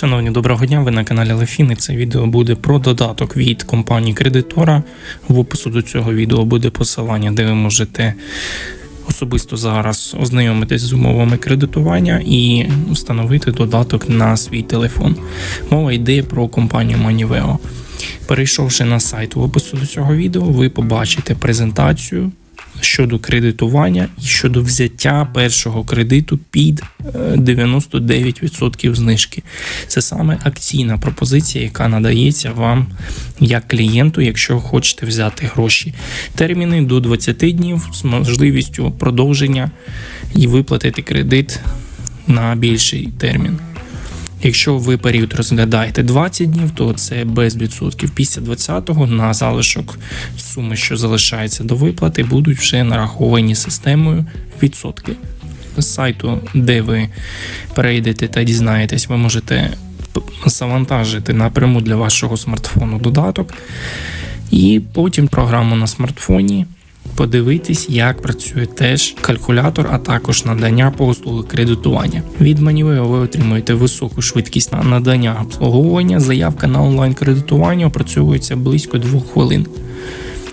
Шановні, доброго дня. Ви на каналі Лефіни. Це відео буде про додаток від компанії кредитора. В опису до цього відео буде посилання, де ви можете особисто зараз ознайомитись з умовами кредитування і встановити додаток на свій телефон. Мова йде про компанію Maniveo. Перейшовши на сайт в опису до цього відео, ви побачите презентацію щодо кредитування і щодо взяття першого кредиту під е, 99% знижки. Це саме акційна пропозиція, яка надається вам як клієнту, якщо хочете взяти гроші. Терміни до 20 днів з можливістю продовження і виплатити кредит на більший термін. Якщо ви період розглядаєте 20 днів, то це без відсотків. Після 20-го на залишок суми, що залишається до виплати, будуть вже нараховані системою відсотки. З сайту, де ви перейдете та дізнаєтесь, ви можете завантажити напряму для вашого смартфону додаток, і потім програму на смартфоні. Подивитись, як працює теж калькулятор, а також надання послуги кредитування. Від Maniveo ви отримуєте високу швидкість на надання обслуговування. Заявка на онлайн кредитування опрацьовується близько двох хвилин.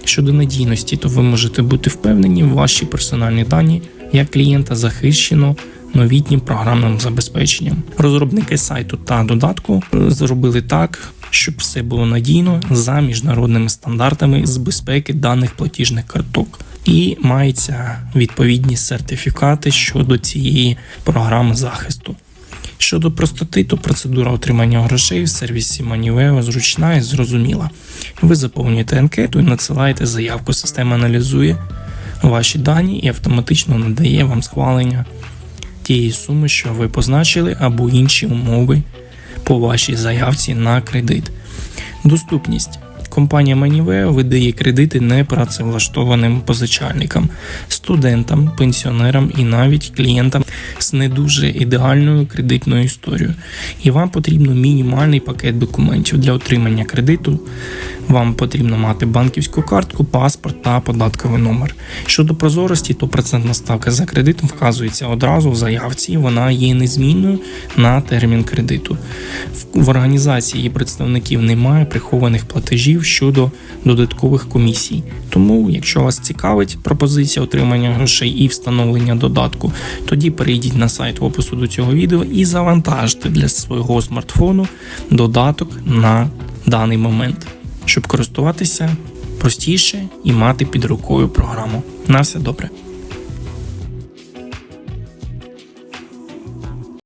Щодо надійності, то ви можете бути впевнені, ваші персональні дані як клієнта захищено новітнім програмним забезпеченням. Розробники сайту та додатку е, зробили так, щоб все було надійно за міжнародними стандартами з безпеки даних платіжних карток. І мається відповідні сертифікати щодо цієї програми захисту. Щодо простоти, то процедура отримання грошей в сервісі Maniveo зручна і зрозуміла. Ви заповнюєте анкету і надсилаєте заявку. Система аналізує ваші дані і автоматично надає вам схвалення тієї суми, що ви позначили, або інші умови по вашій заявці на кредит. Доступність. Компанія Maniveo видає кредити непрацевлаштованим позичальникам, студентам, пенсіонерам і навіть клієнтам з не дуже ідеальною кредитною історією. І вам потрібно мінімальний пакет документів для отримання кредиту. Вам потрібно мати банківську картку, паспорт та податковий номер. Щодо прозорості, то процентна ставка за кредитом вказується одразу в заявці, вона є незмінною на термін кредиту. В організації її представників немає прихованих платежів щодо додаткових комісій. Тому, якщо вас цікавить пропозиція отримання грошей і встановлення додатку, тоді перейдіть на сайт в опису до цього відео і завантажте для свого смартфону додаток на даний момент, щоб користуватися простіше і мати під рукою програму. На все добре.